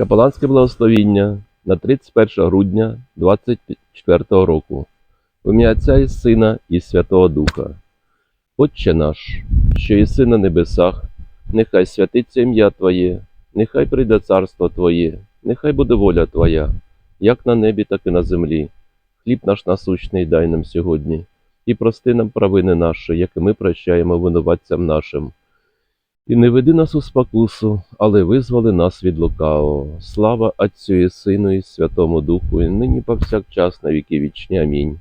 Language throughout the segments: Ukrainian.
Капеланське благословіння на 31 грудня 24 року. В ім'я Отця і Сина і Святого Духа. Отче наш, що єси на небесах, нехай святиться ім'я Твоє, нехай прийде царство Твоє, нехай буде воля Твоя, як на небі, так і на землі. Хліб наш насущний дай нам сьогодні, і прости нам провини наші, як і ми прощаємо винуватцям нашим. І не веди нас у спокусу, але визволи нас від лукавого. Слава Отцю і Сину і Святому Духу, і нині повсякчас на віки вічні. Амінь.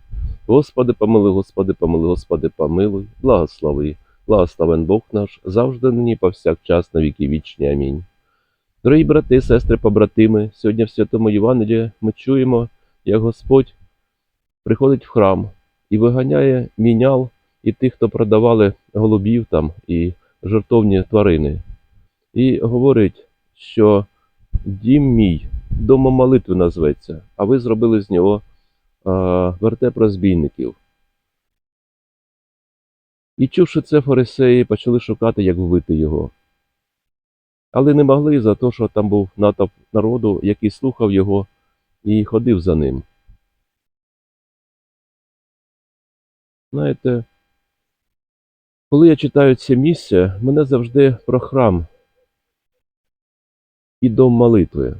Господи, помилуй, Господи, помилуй, Господи, помилуй, благослови, благословен Бог наш, завжди нині повсякчас на віки вічні. Амінь. Дорогі брати, сестри, побратими, сьогодні в Святому Євангелії ми чуємо, як Господь приходить в храм і виганяє мінял і тих, хто продавали голубів там і жертовні тварини. І говорить, що дім мій, домом молитви назветься, а ви зробили з нього вертеп розбійників. І чувши це, фарисеї почали шукати, як вбити його. Але не могли за те, що там був натовп народу, який слухав його і ходив за ним. Знаєте, коли я читаю це місце, мене завжди про храм і дом молитви.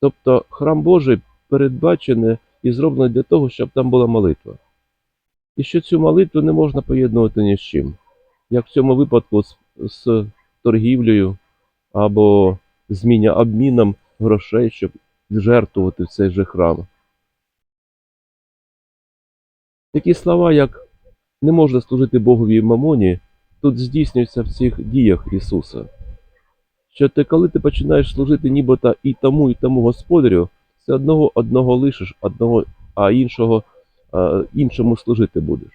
Тобто храм Божий передбачений і зроблений для того, щоб там була молитва. І що цю молитву не можна поєднувати ні з чим. Як в цьому випадку з, з торгівлею або зміня обміном грошей, щоб жертвувати в цей же храм. Такі слова, як не можна служити Богові мамоні, тут здійснюються в цих діях Ісуса. Що ти, коли ти починаєш служити нібито і тому, і тому Господарю, все одного одного лишиш, одного, а іншого а, іншому служити будеш.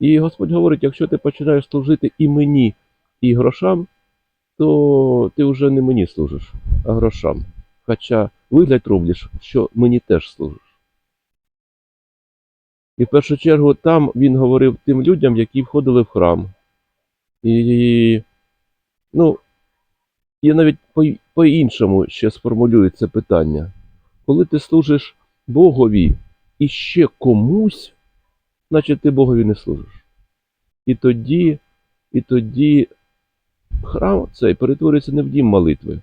І Господь говорить, якщо ти починаєш служити і мені, і грошам, то ти вже не мені служиш, а грошам. Хоча вигляд роблиш, що мені теж служиш. І в першу чергу там він говорив тим людям, які входили в храм. І, ну, я навіть по- по-іншому ще сформулюю це питання. Коли ти служиш Богові і ще комусь, значить ти Богові не служиш. І тоді, і тоді храм цей перетворюється не в дім молитви,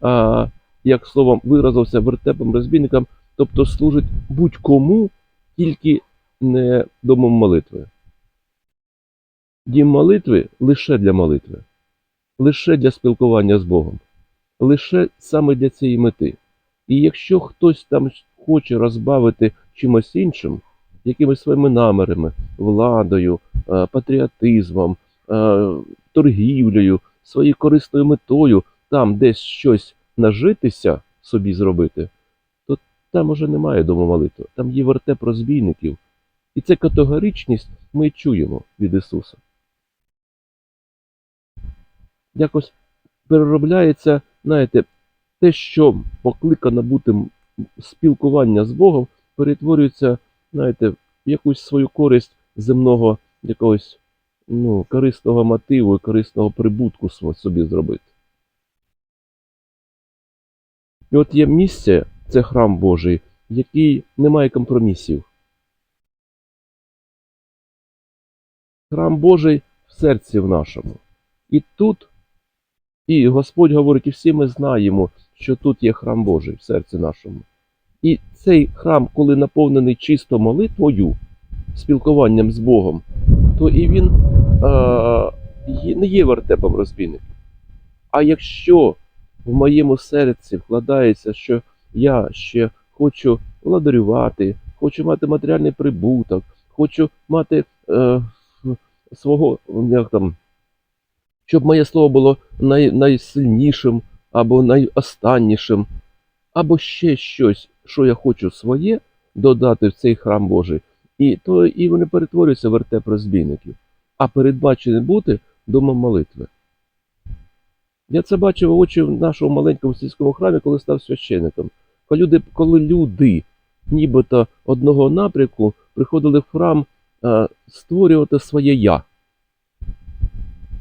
а, як словом виразився вертепом розбійникам, тобто служить будь-кому, тільки не домом молитви. Дім молитви лише для молитви, лише для спілкування з Богом, лише саме для цієї мети. І якщо хтось там хоче розбавити чимось іншим, якимись своїми намірами, владою, е, патріотизмом, е, торгівлею, своєю корисною метою, там десь щось нажитися собі зробити, то там уже немає дому молитви, там є вертеп розбійників. І цю категоричність ми чуємо від Ісуса. Якось переробляється, знаєте, те, що покликано бути спілкування з Богом, перетворюється, знаєте, в якусь свою користь земного якогось ну, корисного мотиву і корисного прибутку собі зробити. І от є місце, це храм Божий, який немає компромісів. Храм Божий в серці в нашому. І тут, і Господь говорить, і всі ми знаємо, що тут є храм Божий в серці нашому. І цей храм, коли наповнений чисто молитвою, спілкуванням з Богом, то і він є- не є вертепом розбійників. А якщо в моєму серці вкладається, що я ще хочу владарювати, хочу мати матеріальний прибуток, хочу мати е, свого, як там, щоб моє слово було най, найсильнішим або найостаннішим, або ще щось, що я хочу своє додати в цей храм Божий, і то і вони перетворюються в вертеп розбійників, а передбачені бути домом молитви. Я це бачив очі в нашому маленькому сільському храмі, коли став священником. Коли люди, коли люди нібито одного напрямку приходили в храм створювати своє я.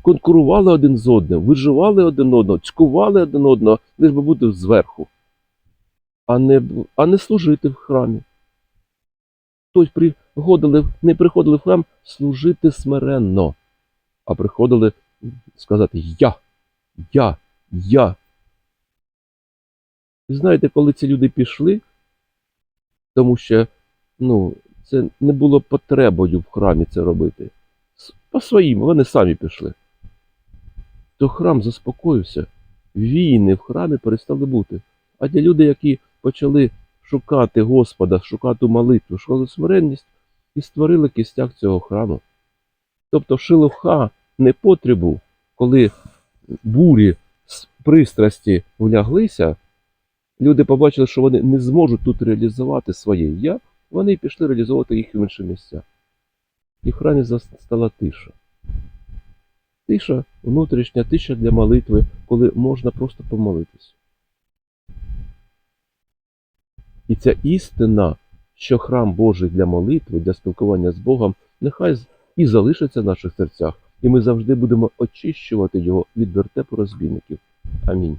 Конкурували один з одним, виживали один одного, цькували один одного, лиш би бути зверху. а не, а не служити в храмі. Тобто приходили, не приходили в храм служити смиренно, а приходили сказати Я, я, я. І знаєте, коли ці люди пішли, тому що ну, це не було потребою в храмі це робити. По своїм, вони самі пішли. То храм заспокоївся, війни в храмі перестали бути. А ті люди, які почали шукати Господа, шукати молитву, шукати смиренність і створили кістяк цього храму. Тобто шилоха не потребу, коли бурі з пристрасті вляглися, люди побачили, що вони не зможуть тут реалізувати своє я, вони пішли реалізовувати їх в інші місця. І в храмі зас- стала тиша. Тиша, внутрішня тиша для молитви, коли можна просто помолитись. І ця істина, що храм Божий для молитви, для спілкування з Богом, нехай і залишиться в наших серцях, і ми завжди будемо очищувати його від вертепу розбійників. Амінь.